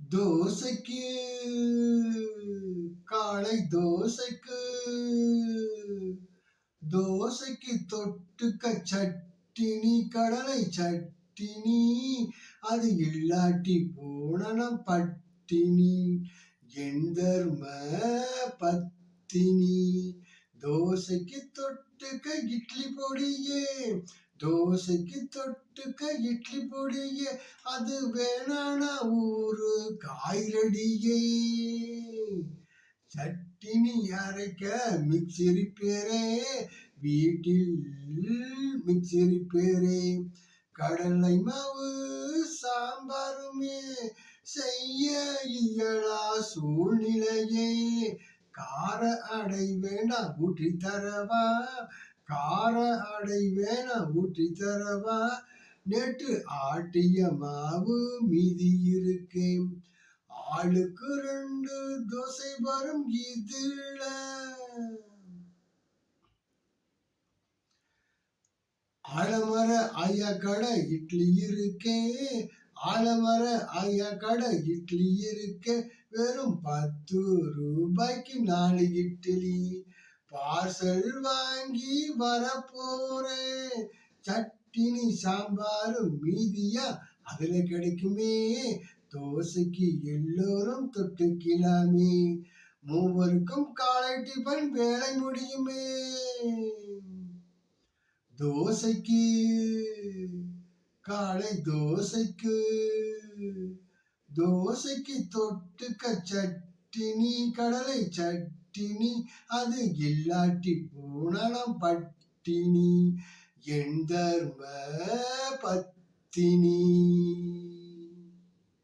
தோசைக்கு காலை தோசைக்கு தோசைக்கு தொட்டுக்க சட்டினி கடலை சட்டினி அது இல்லாட்டி போனனம் பட்டினி என் தர்ம பத்தினி. தோசைக்கு தொட்டுக்க இட்லி பொடியே தோசைக்கு தொட்டுக்க இட்லி பொடியே அது வேணானா ஊரு காய்கடியே சட்டினி அரைக்க மிக்சரி பேரே வீட்டில் மிக்சரி பேரே கடலை மாவு சாம்பாருமே செய்ய இயலா சூழ்நிலையே. கார அடை வேணா ஊற்றி தரவா கார அடை வேணா ஊற்றி தரவா? நேற்று ஆட்டிய மாவு மீதி இருக்கேன். ஆளுக்கு ரெண்டு தோசை வரும் இதுல ஆலமர ஐயா கடை இட்லி இருக்கே. ஆலமர ஐயா கடை இட்லி இருக்கே. வெறும் பத்து ரூபாய்க்கு நாலு இட்லி. பார்சல் வாங்கி வரப்போறேன். சட்டினி சாம்பாரும் மீதியா? அதுல கிடைக்குமே. தோசைக்கு எல்லோரும் தொட்டுக்கலாமே. மூவருக்கும் காலை டிபன் வேலை முடியுமே. தோசைக்கு காலை தோசைக்கு. தோசைக்கு தொட்டுக்க சட்டி பட்டினி கடலை சட்டினி அது இல்லாட்டி போனலாம் பட்டினி என் தர்ம பத்தினி.